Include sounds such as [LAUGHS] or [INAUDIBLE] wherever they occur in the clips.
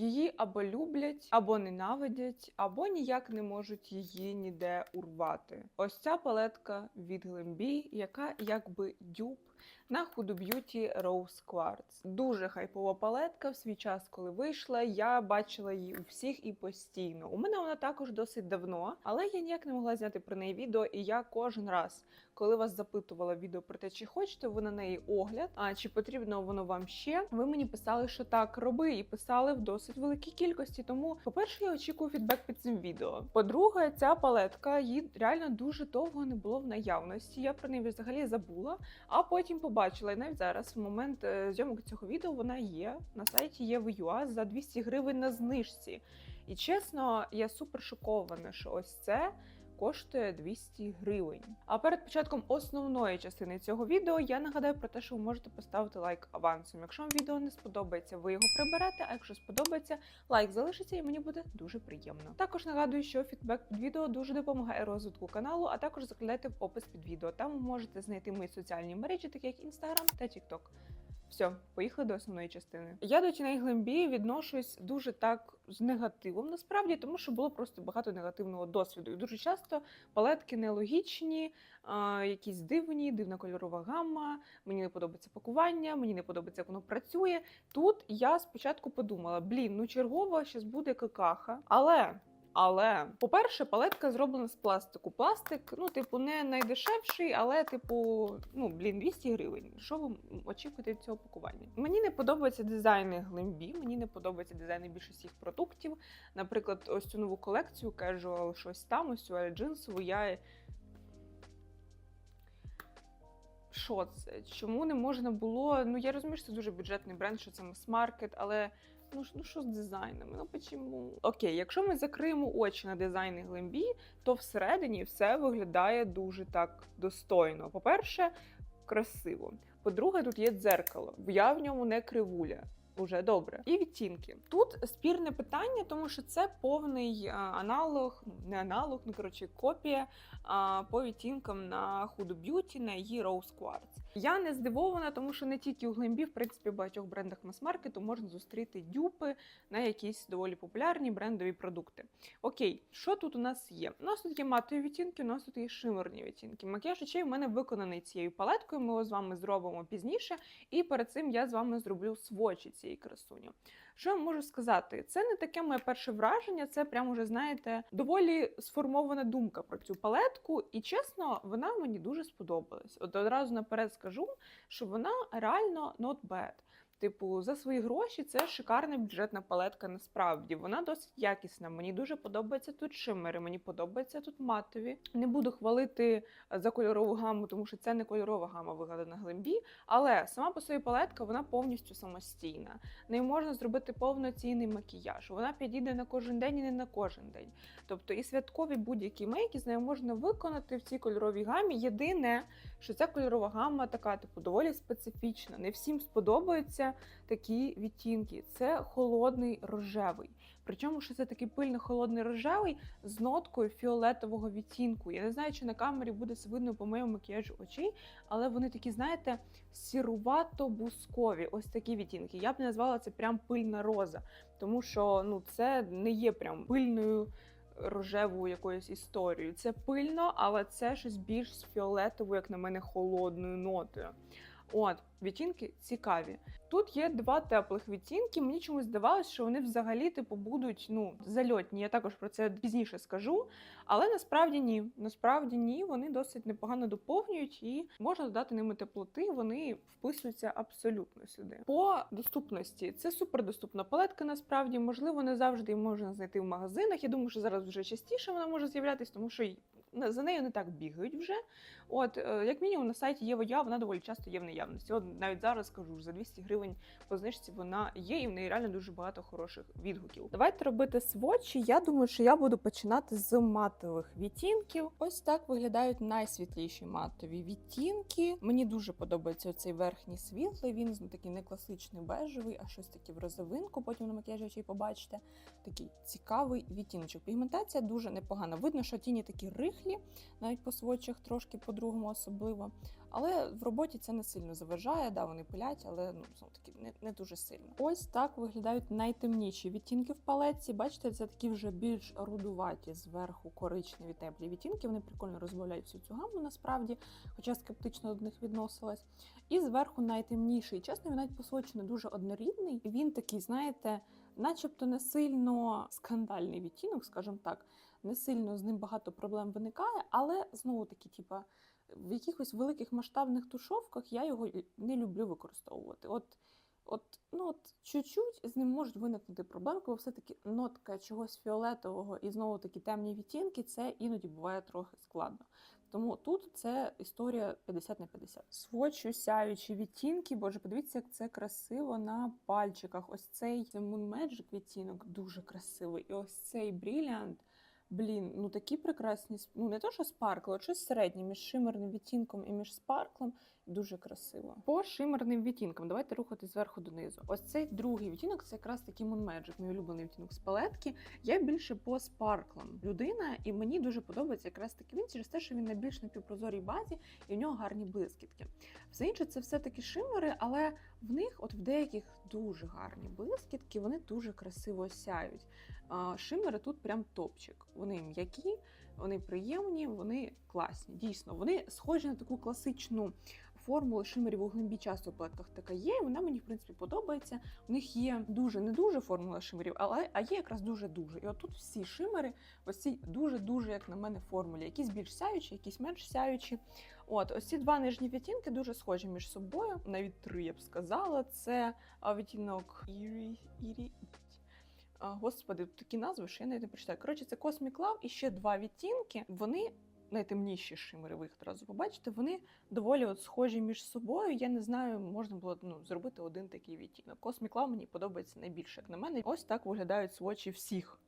Її або люблять, або ненавидять, або ніяк не можуть її ніде урвати. Ось ця палетка від Глембі, яка якби дюб на Hudo Beauty Rose Quartz. Дуже хайпова палетка в свій час, коли вийшла. Я бачила її у всіх і постійно. У мене вона також досить давно, але я ніяк не могла зняти про неї відео. І я кожен раз, коли вас запитувала відео про те, чи хочете ви на неї огляд, а чи потрібно воно вам ще, ви мені писали, що так роби, і писали в досить великій кількості. Тому, по-перше, я очікую фідбек під цим відео. По-друге, ця палетка її реально дуже довго не було в наявності. Я про неї взагалі забула. А потім побачила, і навіть зараз, в момент е, зйомок цього відео, вона є на сайті Євюа за 200 гривень на знижці. І чесно, я супер шокована, що ось це. Коштує 200 гривень. А перед початком основної частини цього відео я нагадаю про те, що ви можете поставити лайк авансом. Якщо вам відео не сподобається, ви його приберете. А якщо сподобається, лайк залишиться і мені буде дуже приємно. Також нагадую, що фідбек під відео дуже допомагає розвитку каналу, а також заглядайте в опис під відео. Там ви можете знайти мої соціальні мережі, такі як Instagram та TikTok. Все, поїхали до основної частини. Я до тіней Глембі відношусь дуже так з негативом, насправді, тому що було просто багато негативного досвіду. І дуже часто палетки нелогічні, а, якісь дивні, дивна кольорова гамма. Мені не подобається пакування, мені не подобається, як воно працює. Тут я спочатку подумала: блін, ну чергово щас буде какаха. Але. Але, по-перше, палетка зроблена з пластику. Пластик, ну, типу, не найдешевший, але, типу, ну, блін, 200 гривень. Що ви очікуєте від цього пакування? Мені не подобаються дизайни глембі, мені не подобаються дизайни більшості їх продуктів. Наприклад, ось цю нову колекцію casual, щось там, ось цю джинсову, я. Що це? Чому не можна було? Ну, я розумію, що це дуже бюджетний бренд, що це мас-маркет, але. Ну, ну що з дизайнами? Ну почему? Окей, якщо ми закриємо очі на дизайни Глембі, то всередині все виглядає дуже так достойно. По-перше, красиво. По-друге, тут є дзеркало. Я в ньому не кривуля. Уже добре. І відтінки. Тут спірне питання, тому що це повний а, аналог, не аналог, ну коротше, копія по відтінкам на Hudo Beauty, на її Rose Quartz. Я не здивована, тому що не тільки у Глембі, в принципі, в багатьох брендах мас-маркету можна зустріти дюпи на якісь доволі популярні брендові продукти. Окей, що тут у нас є? У нас тут є матові відтінки, у нас тут є шимерні відтінки. Макіяж очей в мене виконаний цією палеткою. Ми його з вами зробимо пізніше. І перед цим я з вами зроблю свочі цієї красуні. Що я можу сказати? Це не таке моє перше враження, це прямо вже, знаєте, доволі сформована думка про цю палетку. І чесно, вона мені дуже сподобалась. От одразу наперед скажу, що вона реально not bad. Типу, за свої гроші це шикарна бюджетна палетка. Насправді вона досить якісна. Мені дуже подобається тут шимери, мені подобається тут матові. Не буду хвалити е, за кольорову гаму, тому що це не кольорова гама вигадана глембі. Але сама по собі палетка вона повністю самостійна. Нею можна зробити повноцінний макіяж. Вона підійде на кожен день і не на кожен день. Тобто і святкові будь-які мейки з нею можна виконати в цій кольоровій гамі. Єдине, що ця кольорова гамма така, типу, доволі специфічна. Не всім такі відтінки. Це холодний рожевий. Причому, що це такий пильно холодний рожевий з ноткою фіолетового відтінку. Я не знаю, чи на камері буде це видно по моєму макіяжу очей, але вони такі, знаєте, сірувато-бускові. Ось такі відтінки. Я б назвала це прям пильна роза, тому що ну це не є прям пильною. Рожевою якоюсь історією. Це пильно, але це щось більш з фіолетовою, як на мене, холодною нотою. От, відтінки цікаві. Тут є два теплих відтінки. Мені чомусь здавалося, що вони взагалі типу будуть ну зальотні. Я також про це пізніше скажу. Але насправді ні. Насправді ні, вони досить непогано доповнюють і можна додати ними теплоти. Вони вписуються абсолютно сюди. По доступності це супердоступна палетка. Насправді, можливо, не завжди можна знайти в магазинах. Я думаю, що зараз вже частіше вона може з'являтися, тому що за нею не так бігають вже. От, е, як мінімум, на сайті є водя, вона доволі часто є в наявності. От навіть зараз скажу, за 200 гривень по знижці вона є, і в неї реально дуже багато хороших відгуків. Давайте робити сводчі. Я думаю, що я буду починати з матових відтінків. Ось так виглядають найсвітліші матові відтінки. Мені дуже подобається цей верхній світлий. Він такий не класичний бежевий, а щось таке в розовинку. Потім на макіяжі очей побачите. Такий цікавий відтіночок. Пігментація дуже непогана. Видно, що тіні такі рихлі, навіть по сводчах трошки по-другому особливо. Але в роботі це не сильно заважає. Да, вони пилять, але ну знову таки не, не дуже сильно. Ось так виглядають найтемніші відтінки в палетці. Бачите, це такі вже більш рудуваті зверху коричневі теплі відтінки. Вони прикольно розбавляють всю цю гаму насправді, хоча скептично до них відносилась. І зверху найтемніший. Чесно, він навіть по не дуже однорідний. Він такий, знаєте, начебто не сильно скандальний відтінок, скажімо так. Не сильно з ним багато проблем виникає, але знову таки, типа, в якихось великих масштабних тушовках я його не люблю використовувати. От, от, ну от чуть-чуть з ним можуть виникнути проблеми, коли все-таки нотка чогось фіолетового і знову таки темні відтінки, це іноді буває трохи складно. Тому тут це історія 50 на 50. Свочу сяючі відтінки. Боже, подивіться, як це красиво на пальчиках. Ось цей це Moon Magic відтінок дуже красивий. І ось цей Brilliant, Блін, ну такі прекрасні, ну не то, що спаркло а щось середнє між шимерним відтінком і між спарклом. Дуже красиво. По шимерним відтінкам, давайте рухати зверху донизу. Ось цей другий відтінок це якраз такий Moon Magic, мій улюблений відтінок з палетки. Я більше по спарклам людина, і мені дуже подобається якраз таки він через те, що він на більш напівпрозорій базі і в нього гарні блискітки. Все інше це все-таки шимери, але в них, от в деяких дуже гарні блискітки, вони дуже красиво сяють. Шимери тут прям топчик. Вони м'які, вони приємні, вони класні. Дійсно, вони схожі на таку класичну формулу шимерів у в палетках така є. і Вона мені в принципі подобається. У них є дуже не дуже формула шимерів, але а є якраз дуже дуже. І отут всі шимери, ось ці дуже дуже, як на мене, формулі. Якісь більш сяючі, якісь менш сяючі. От ось ці два нижні відтінки дуже схожі між собою. Навіть три я б сказала. Це відтінок Eerie, а, Господи, такі назви, що я навіть не прочитаю. Коротше, це Cosmic Love і ще два відтінки. Вони найтемніші шимери, одразу побачите. Вони доволі от схожі між собою. Я не знаю, можна було ну, зробити один такий відтінок. Love мені подобається найбільше, як на мене. Ось так виглядають свочі всіх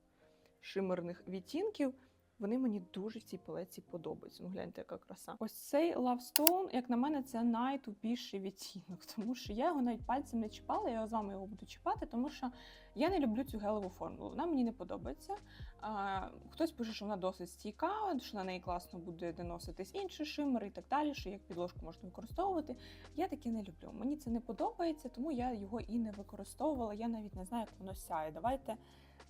шимерних відтінків. Вони мені дуже в цій палеці подобаються. Ну, гляньте, яка краса. Ось цей Love Stone, як на мене, це найтупіший відтінок, [LAUGHS] тому що я його навіть пальцем не чіпала. Я з вами його буду чіпати, тому що я не люблю цю гелеву формулу. Вона мені не подобається. А, хтось пише, що вона досить стійка, що на неї класно буде наноситись інші шимери і так далі, що як підложку можна використовувати. Я таке не люблю. Мені це не подобається, тому я його і не використовувала. Я навіть не знаю, як воно сяє. Давайте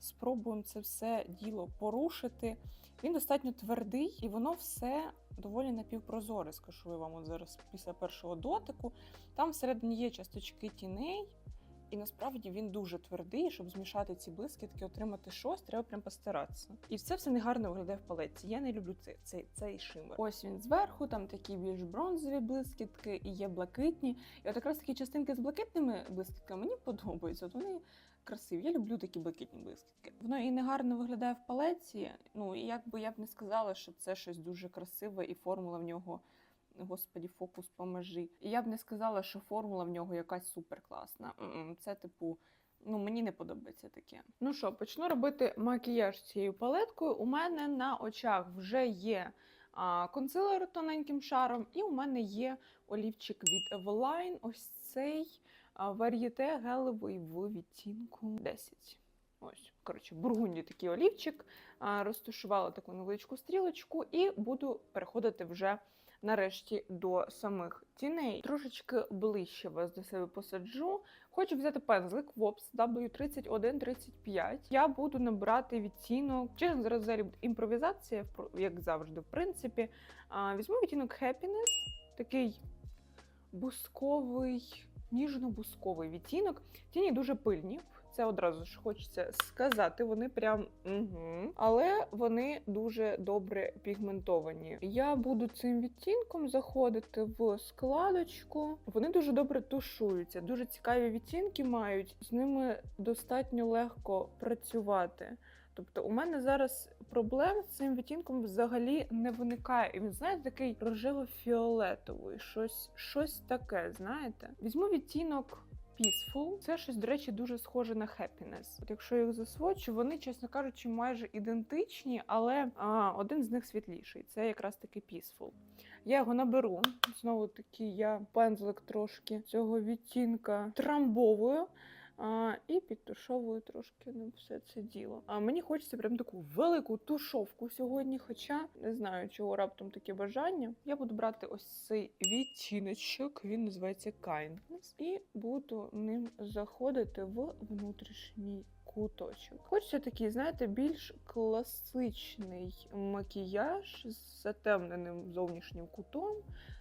спробуємо це все діло порушити. Він достатньо твердий, і воно все доволі напівпрозоре, скажу я вам от зараз після першого дотику. Там всередині є часточки тіней, і насправді він дуже твердий. Щоб змішати ці блискітки, отримати щось, треба прям постаратися. І це все негарно виглядає в палеці. Я не люблю цей, цей, цей шимер. Ось він зверху, там такі більш бронзові блискітки, і є блакитні. І от якраз такі частинки з блакитними блискітками мені подобаються. От вони красиві. Я люблю такі блакитні блискітки. Воно і не гарно виглядає в палеці. Ну і якби я б не сказала, що це щось дуже красиве, і формула в нього. Господі, фокус по межі. І я б не сказала, що формула в нього якась суперкласна. Це, типу, ну мені не подобається таке. Ну що, почну робити макіяж цією палеткою. У мене на очах вже є а, консилер тоненьким шаром, і у мене є олівчик від Eveline. Ось цей вар'єте гелевий в відтінку 10. Ось, коротше, бургунді такий олівчик. Розташувала таку невеличку стрілочку, і буду переходити вже нарешті до самих тіней. Трошечки ближче вас до себе посаджу. Хочу взяти пензлик Wops W3135. Я буду набирати відтінок. Чесно, зараз взагалі буде імпровізація, як завжди, в принципі. Візьму відтінок Happiness, такий бусковий, ніжно-бусковий відтінок. Тіні дуже пильні. Це одразу ж хочеться сказати. Вони прям угу. але вони дуже добре пігментовані. Я буду цим відтінком заходити в складочку. Вони дуже добре тушуються, дуже цікаві відтінки мають. З ними достатньо легко працювати. Тобто, у мене зараз проблем з цим відтінком взагалі не виникає. І він, знаєте, такий рожево-фіолетовий, щось, щось таке, знаєте. Візьму відтінок Peaceful. Це щось, до речі, дуже схоже на Happiness. От якщо їх засвочу, вони, чесно кажучи, майже ідентичні, але а, один з них світліший. Це якраз таки Peaceful. Я його наберу. Знову таки, я пензлик трошки цього відтінка трамбовую. А, і підтушовую трошки на все це діло. А мені хочеться прям таку велику тушовку сьогодні, хоча не знаю, чого раптом таке бажання. Я буду брати ось цей відтіночок, він називається Kindness, і буду ним заходити в внутрішній куточок. Хочеться такий, знаєте, більш класичний макіяж з затемненим зовнішнім кутом,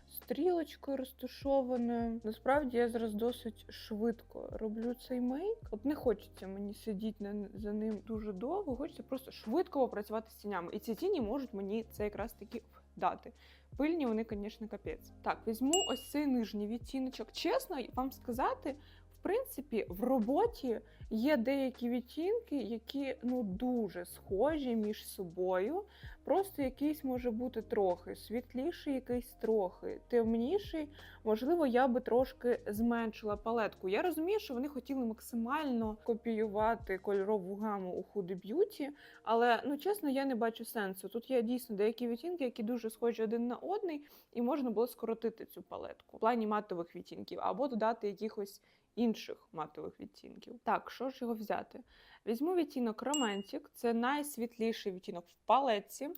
стрілочкою розташованою. Насправді я зараз досить швидко роблю цей мейк. От не хочеться мені сидіти за ним дуже довго, хочеться просто швидко попрацювати з тінями. І ці тіні можуть мені це якраз таки дати. Пильні вони, звісно, капець. Так, візьму ось цей нижній відтіночок. Чесно вам сказати, принципі, в роботі є деякі відтінки, які ну дуже схожі між собою. Просто якийсь може бути трохи світліший, якийсь трохи темніший. Можливо, я би трошки зменшила палетку. Я розумію, що вони хотіли максимально копіювати кольорову гаму у Huda Beauty, але ну чесно, я не бачу сенсу. Тут є дійсно деякі відтінки, які дуже схожі один на одний, і можна було скоротити цю палетку в плані матових відтінків або додати якихось інших матових відтінків. Так, що ж його взяти? Візьму відтінок Romantic, це найсвітліший відтінок в палетці.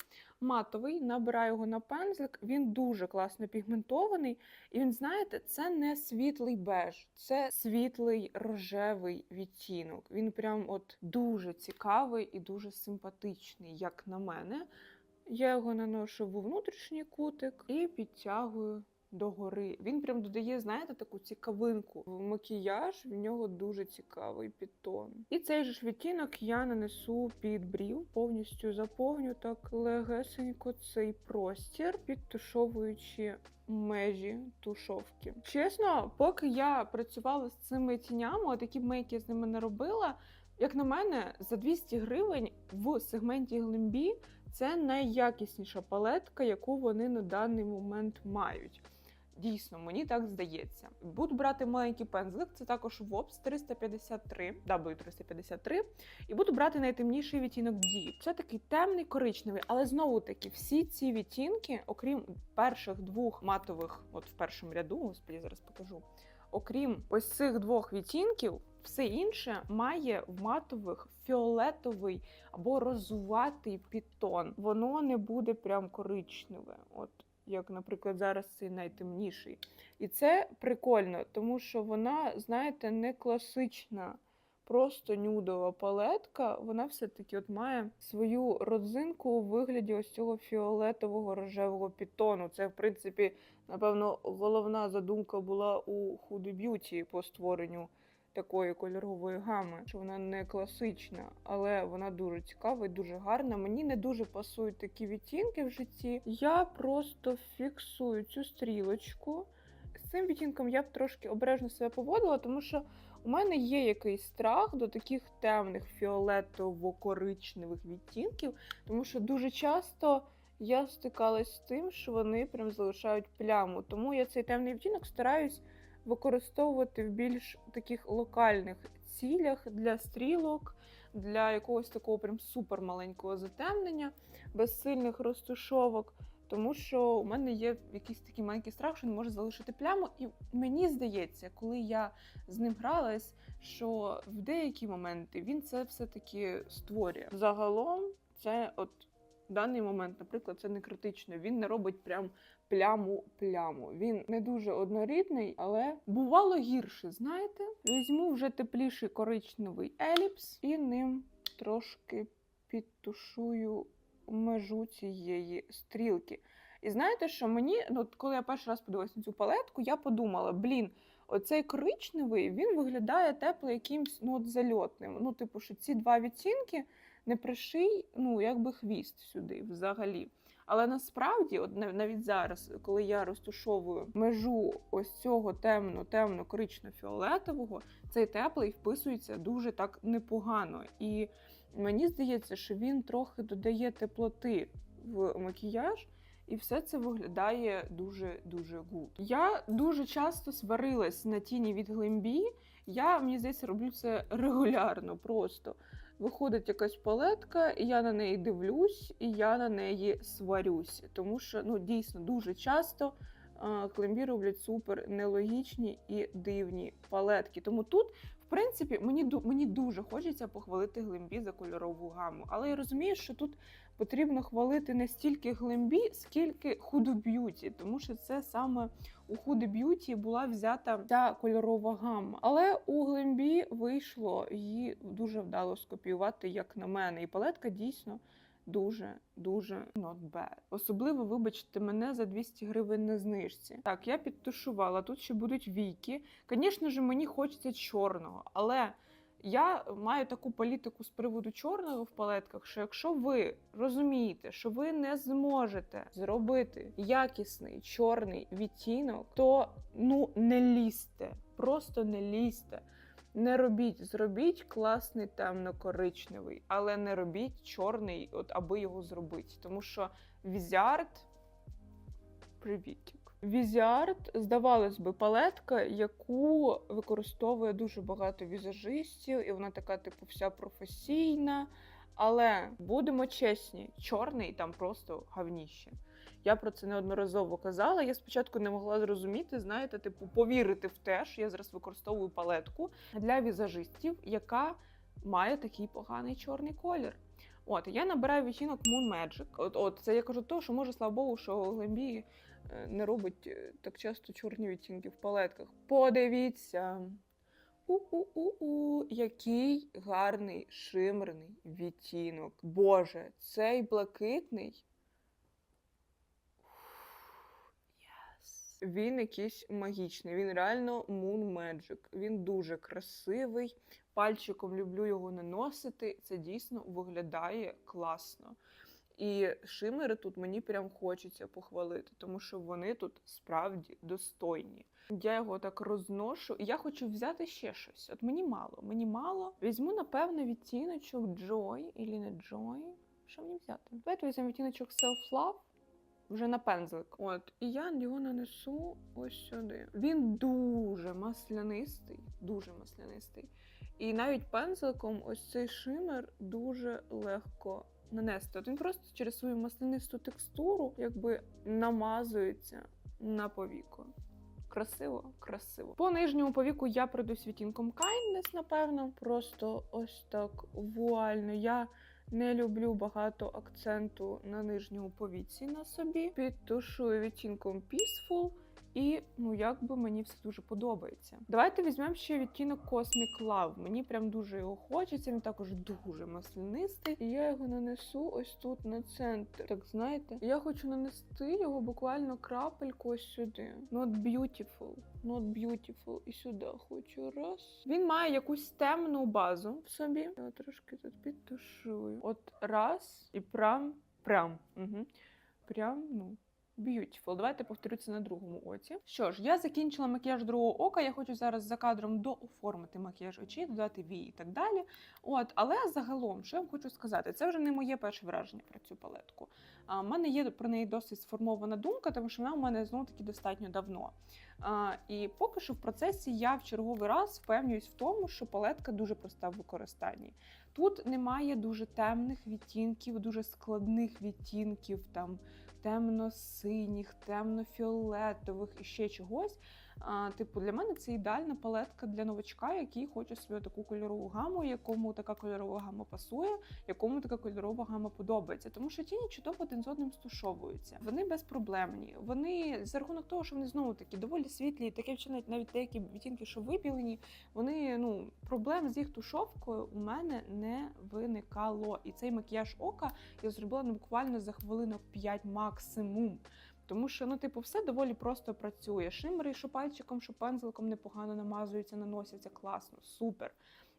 Матовий, набираю його на пензлик. Він дуже класно пігментований. І він, знаєте, це не світлий беж, це світлий рожевий відтінок. Він прям от дуже цікавий і дуже симпатичний, як на мене. Я його наношу в внутрішній кутик і підтягую догори. Він прям додає, знаєте, таку цікавинку в макіяж. В нього дуже цікавий підтон. І цей же ж відтінок я нанесу під брів, повністю заповню так легесенько цей простір, підтушовуючи межі тушовки. Чесно, поки я працювала з цими тінями, отакі мейки з ними не робила. Як на мене, за 200 гривень в сегменті Глембі це найякісніша палетка, яку вони на даний момент мають. Дійсно, мені так здається. Буду брати маленький пензлик, це також ВОПС 353, W353, і буду брати найтемніший відтінок Deep. Це такий темний коричневий, але знову таки всі ці відтінки, окрім перших двох матових, от в першому ряду, господі, зараз покажу. Окрім ось цих двох відтінків, все інше має в матових фіолетовий або розуватий підтон. Воно не буде прям коричневе. От як, наприклад, зараз цей найтемніший. І це прикольно, тому що вона, знаєте, не класична, просто нюдова палетка. Вона все-таки от має свою родзинку у вигляді ось цього фіолетового рожевого підтону. Це, в принципі, напевно, головна задумка була у Huda Beauty по створенню такої кольорової гами, що вона не класична, але вона дуже цікава і дуже гарна. Мені не дуже пасують такі відтінки в житті. Я просто фіксую цю стрілочку. З цим відтінком я б трошки обережно себе поводила, тому що у мене є якийсь страх до таких темних фіолетово-коричневих відтінків, тому що дуже часто. Я стикалась з тим, що вони прям залишають пляму. Тому я цей темний відтінок стараюсь використовувати в більш таких локальних цілях для стрілок, для якогось такого прям супер маленького затемнення, без сильних розтушовок. Тому що у мене є якийсь такий маленький страх, що він може залишити пляму. І мені здається, коли я з ним гралась, що в деякі моменти він це все-таки створює. Загалом, це от даний момент, наприклад, це не критично. Він не робить прям пляму-пляму. Він не дуже однорідний, але бувало гірше, знаєте? Візьму вже тепліший коричневий еліпс і ним трошки підтушую межу цієї стрілки. І знаєте, що мені, ну, коли я перший раз подивилася на цю палетку, я подумала: блін, оцей коричневий він виглядає тепло якимсь ну, от зальотним. Ну, типу, що ці два відцінки не приший, ну, якби хвіст сюди взагалі. Але насправді, от навіть зараз, коли я розташовую межу ось цього темно, темно корично-фіолетового, цей теплий вписується дуже так непогано. І мені здається, що він трохи додає теплоти в макіяж. І все це виглядає дуже дуже гуд. Я дуже часто сварилась на тіні від Глембі. Я мені здається роблю це регулярно. Просто виходить якась палетка, і я на неї дивлюсь, і я на неї сварюсь. Тому що ну дійсно дуже часто Глембі роблять супер нелогічні і дивні палетки. Тому тут. В принципі, мені мені дуже хочеться похвалити глимбі за кольорову гаму, але я розумію, що тут потрібно хвалити не стільки глимбі, скільки худу б'юті, тому що це саме у худи б'юті була взята ця кольорова гама. Але у глимбі вийшло її дуже вдало скопіювати, як на мене, і палетка дійсно. Дуже дуже not bad. Особливо вибачте мене за 200 гривень на знижці. Так, я підтушувала. Тут ще будуть війки. Звісно ж, мені хочеться чорного, але я маю таку політику з приводу чорного в палетках, що якщо ви розумієте, що ви не зможете зробити якісний чорний відтінок, то ну не лізьте, просто не лізьте. Не робіть, зробіть класний темно-коричневий, але не робіть чорний, от аби його зробити. Тому що Візіард привітик. Візіард, здавалось би, палетка, яку використовує дуже багато візажистів, і вона така, типу, вся професійна. Але будемо чесні, чорний там просто гавніще. Я про це неодноразово казала. Я спочатку не могла зрозуміти, знаєте, типу, повірити в те, що я зараз використовую палетку для візажистів, яка має такий поганий чорний колір. От я набираю відтінок Moon Magic. От, от це я кажу, то що може, слава Богу, що Глембі не робить е, так часто чорні відтінки в палетках. Подивіться. У-у-у-у, який гарний шимерний відтінок. Боже, цей блакитний. Він якийсь магічний. Він реально Moon Magic. Він дуже красивий. Пальчиком люблю його наносити. Це дійсно виглядає класно. І шимери тут мені прям хочеться похвалити, тому що вони тут справді достойні. Я його так розношу, і я хочу взяти ще щось. От мені мало, мені мало. Візьму, напевно, відтіночок Joy, і не Joy. Що мені взяти? Давайте візьмемо відтіночок Self Love. Вже на пензлик. От, і я його нанесу ось сюди. Він дуже маслянистий, дуже маслянистий. І навіть пензликом ось цей шимер дуже легко нанести. От він просто через свою маслянисту текстуру якби намазується на повіку. Красиво, красиво. По нижньому повіку я пройдусь відтінком Kindness, напевно. Просто ось так вуально. Я не люблю багато акценту на нижньому повіці на собі. Підтушую відтінком Peaceful. І ну якби мені все дуже подобається. Давайте візьмемо ще відтінок Cosmic Love. Мені прям дуже його хочеться. Він також дуже маслянистий. І я його нанесу ось тут на центр. Так знаєте, я хочу нанести його буквально крапельку ось сюди. Not beautiful. Not beautiful. І сюди хочу раз. Він має якусь темну базу в собі. Я трошки тут підтушую. От раз і прям прям. Угу. Прям, ну. Beautiful. Давайте повторю це на другому оці. Що ж, я закінчила макіяж другого ока. Я хочу зараз за кадром дооформити макіяж очей, додати вії і так далі. От, але загалом, що я вам хочу сказати, це вже не моє перше враження про цю палетку. А, в мене є про неї досить сформована думка, тому що вона у мене знову таки достатньо давно. А, і поки що в процесі я в черговий раз впевнююсь в тому, що палетка дуже проста в використанні. Тут немає дуже темних відтінків, дуже складних відтінків там темно-синіх, темно-фіолетових і ще чогось. Типу, для мене це ідеальна палетка для новачка, який хоче собі таку кольорову гаму, якому така кольорова гама пасує, якому така кольорова гама подобається. Тому що тіні чудово один з одним стушовуються. Вони безпроблемні. Вони за рахунок того, що вони знову такі доволі світлі, таке вчинять навіть деякі відтінки, що випілені. Вони ну проблем з їх тушовкою у мене не виникало. І цей макіяж ока я зробила ну, буквально за хвилинок 5 максимум. Тому що, ну, типу, все доволі просто працює. Шимери, що пальчиком, що пензликом непогано намазуються, наносяться класно, супер.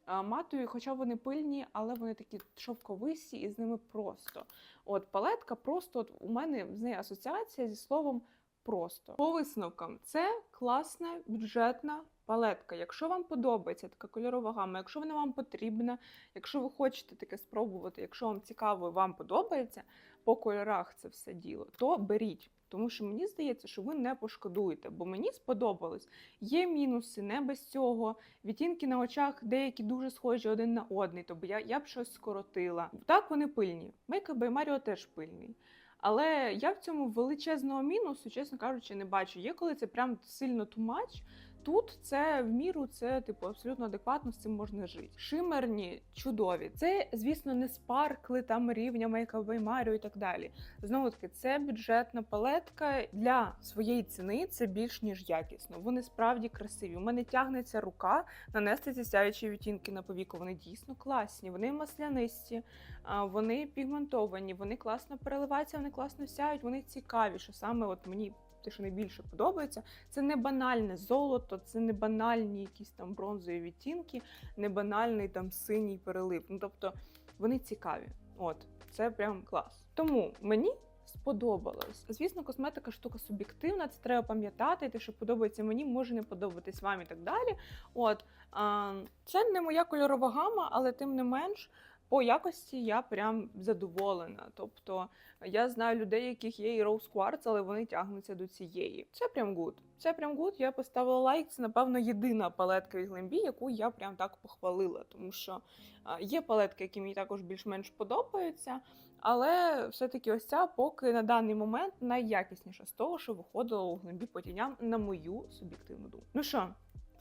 А, матові, хоча вони пильні, але вони такі шовковисі і з ними просто. От палетка просто от у мене з нею асоціація зі словом просто. По висновкам, це класна бюджетна палетка. Якщо вам подобається така кольорова гама, якщо вона вам потрібна, якщо ви хочете таке спробувати, якщо вам цікаво і вам подобається по кольорах це все діло, то беріть. Тому що мені здається, що ви не пошкодуєте, бо мені сподобалось. Є мінуси, не без цього. Відтінки на очах деякі дуже схожі один на одний, тобто я, я б щось скоротила. Так вони пильні. Makeup by Mario теж пильний. Але я в цьому величезного мінусу, чесно кажучи, не бачу. Є коли це прям сильно much, тут це в міру, це типу абсолютно адекватно з цим можна жити. Шимерні, чудові. Це, звісно, не спаркли там рівня by Mario і так далі. Знову таки, це бюджетна палетка для своєї ціни. Це більш ніж якісно. Вони справді красиві. У мене тягнеться рука нанести ці сяючі відтінки на повіку. Вони дійсно класні. Вони маслянисті, вони пігментовані, вони класно переливаються, вони класно сяють, вони цікаві. Що саме от мені те, що найбільше подобається, це не банальне золото, це не банальні якісь там бронзові відтінки, не банальний там синій перелив. Ну тобто вони цікаві. От це прям клас. Тому мені. Сподобалось. Звісно, косметика штука суб'єктивна, це треба пам'ятати. Те, що подобається мені, може не подобатись вам і так далі. От це не моя кольорова гама, але тим не менш, по якості я прям задоволена. Тобто я знаю людей, яких є і Rose Quartz, але вони тягнуться до цієї. Це прям гуд. Це прям гуд. Я поставила лайк. Це напевно єдина палетка від Glambi, яку я прям так похвалила, тому що є палетки, які мені також більш-менш подобаються. Але все-таки ось ця поки на даний момент найякісніша з того, що виходило у Glambi по тіням, на мою суб'єктивну думку. Ну що,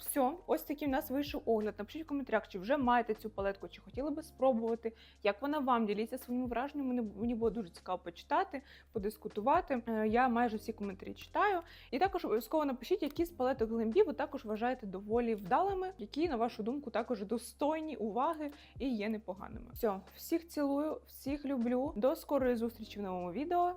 все, ось такий в нас вийшов огляд. Напишіть в коментарях, чи вже маєте цю палетку, чи хотіли би спробувати. Як вона вам діліться своїми враженнями? Мені, було дуже цікаво почитати, подискутувати. Е, Я майже всі коментарі читаю. І також обов'язково напишіть, які з палеток Glambi ви також вважаєте доволі вдалими, які, на вашу думку, також достойні уваги і є непоганими. Все, всіх цілую, всіх люблю. До скорої зустрічі в новому відео.